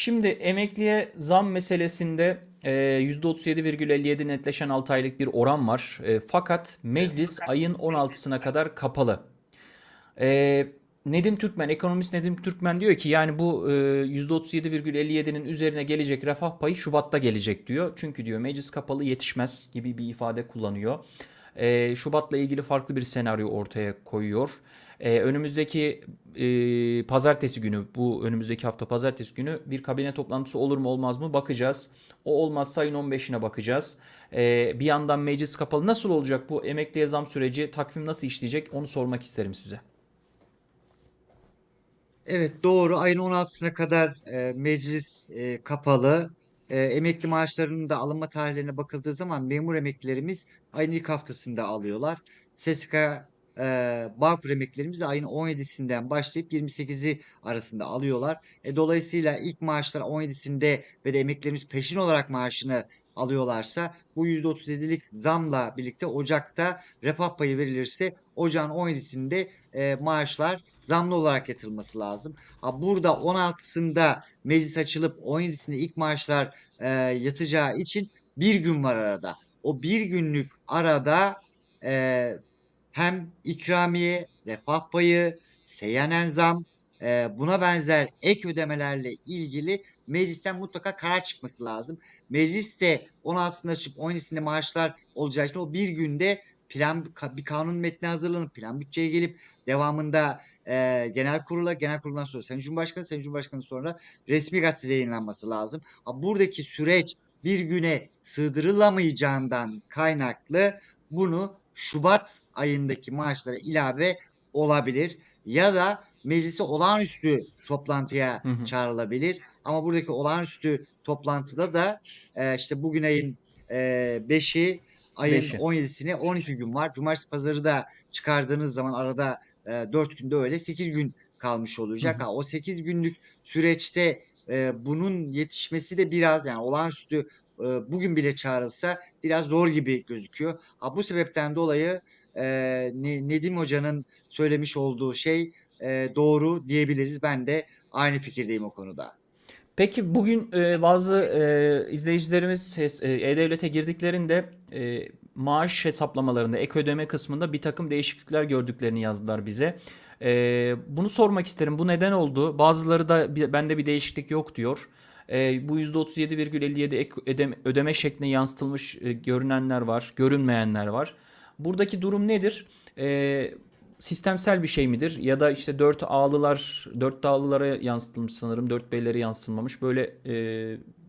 Şimdi emekliye zam meselesinde e, %37,57 netleşen 6 aylık bir oran var. E, fakat meclis ayın 16'sına kadar kapalı. E, Nedim Türkmen, ekonomist Nedim Türkmen diyor ki yani bu e, %37,57'nin üzerine gelecek refah payı Şubat'ta gelecek diyor. Çünkü diyor meclis kapalı yetişmez gibi bir ifade kullanıyor. E, Şubat'la ilgili farklı bir senaryo ortaya koyuyor. E, önümüzdeki e, pazartesi günü, bu önümüzdeki hafta pazartesi günü bir kabine toplantısı olur mu olmaz mı bakacağız. O olmazsa ayın 15'ine bakacağız. E, bir yandan meclis kapalı. Nasıl olacak bu emekliye zam süreci, takvim nasıl işleyecek onu sormak isterim size. Evet doğru. Ayın 16'sına kadar e, meclis e, kapalı. E, emekli maaşlarının da alınma tarihlerine bakıldığı zaman memur emeklilerimiz ayın ilk haftasında alıyorlar. SSK e, Bağkur emeklilerimiz de ayın 17'sinden başlayıp 28'i arasında alıyorlar. E, dolayısıyla ilk maaşlar 17'sinde ve de emeklilerimiz peşin olarak maaşını alıyorlarsa bu %37'lik zamla birlikte Ocak'ta refah payı verilirse Ocağın 17'sinde e, maaşlar zamlı olarak yatırılması lazım. Ha, burada 16'sında meclis açılıp 17'sinde ilk maaşlar e, yatacağı için bir gün var arada. O bir günlük arada e, hem ikramiye, refah payı, seyyanen zam, e, buna benzer ek ödemelerle ilgili meclisten mutlaka karar çıkması lazım. Meclis de 16'sında açıp 17'sinde maaşlar olacağı için o bir günde plan bir kanun metni hazırlanıp plan bütçeye gelip devamında e, genel kurula, genel kuruldan sonra Sayın Cumhurbaşkanı, Sayın Cumhurbaşkanı sonra resmi gazetede yayınlanması lazım. Ha, buradaki süreç bir güne sığdırılamayacağından kaynaklı bunu Şubat ayındaki maaşlara ilave olabilir ya da meclise olağanüstü toplantıya Hı hı. çağrılabilir. Ama buradaki olağanüstü toplantıda da e, işte bugün ayın e, 5'i ayın Beşi. 17'sine 12 gün var. Cumartesi pazarı da çıkardığınız zaman arada e, 4 günde öyle 8 gün kalmış olacak. Hı hı. Ha, o 8 günlük süreçte e, bunun yetişmesi de biraz yani olağanüstü e, bugün bile çağrılsa biraz zor gibi gözüküyor. Ha, bu sebepten dolayı e, Ne- Nedim Hoca'nın söylemiş olduğu şey e, doğru diyebiliriz. Ben de aynı fikirdeyim o konuda. Peki bugün e, bazı e, izleyicilerimiz e, E-Devlet'e girdiklerinde e, maaş hesaplamalarında ek ödeme kısmında bir takım değişiklikler gördüklerini yazdılar bize. E, bunu sormak isterim. Bu neden oldu? Bazıları da "Bir- bende bir değişiklik yok diyor. E, bu %37,57 ek ödeme, ödeme şekline yansıtılmış e, görünenler var, görünmeyenler var. Buradaki durum nedir? E, sistemsel bir şey midir? Ya da işte 4 A'lılar 4 A'lılara yansıtılmış sanırım 4 B'lere yansıtılmamış. Böyle e,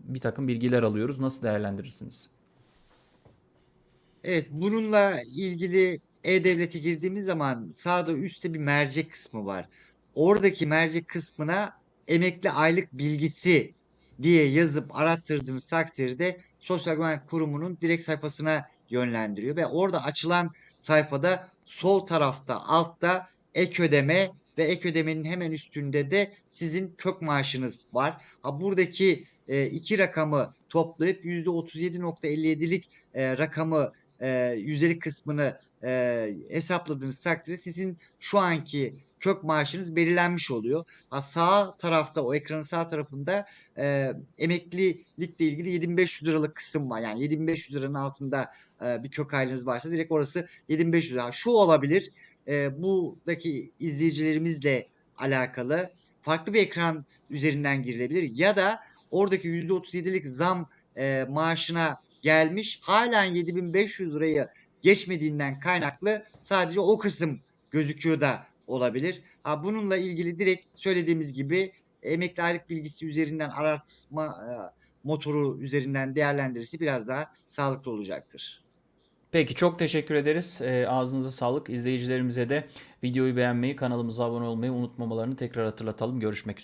bir takım bilgiler alıyoruz. Nasıl değerlendirirsiniz? Evet, bununla ilgili E-Devlet'e girdiğimiz zaman sağda üstte bir mercek kısmı var. Oradaki mercek kısmına emekli aylık bilgisi diye yazıp arattırdığınız takdirde Sosyal Güvenlik Kurumu'nun direkt sayfasına yönlendiriyor ve orada açılan sayfada sol tarafta altta ek ödeme ve ek ödemenin hemen üstünde de sizin kök maaşınız var. Ha buradaki e, iki rakamı toplayıp %37.57'lik e, rakamı e, yüzdelik kısmını e, hesapladığınız takdirde sizin şu anki kök maaşınız belirlenmiş oluyor. Ha, sağ tarafta o ekranın sağ tarafında e, emeklilikle ilgili 7500 liralık kısım var. Yani 7500 liranın altında e, bir kök aylığınız varsa direkt orası 7500 lira. Şu olabilir e, buradaki izleyicilerimizle alakalı farklı bir ekran üzerinden girilebilir ya da oradaki %37'lik zam e, maaşına gelmiş halen 7500 lirayı geçmediğinden kaynaklı sadece o kısım gözüküyor da olabilir. Ha, bununla ilgili direkt söylediğimiz gibi emekli aylık bilgisi üzerinden aratma e, motoru üzerinden değerlendirirse biraz daha sağlıklı olacaktır. Peki çok teşekkür ederiz. E, ağzınıza sağlık. İzleyicilerimize de videoyu beğenmeyi, kanalımıza abone olmayı unutmamalarını tekrar hatırlatalım. Görüşmek üzere.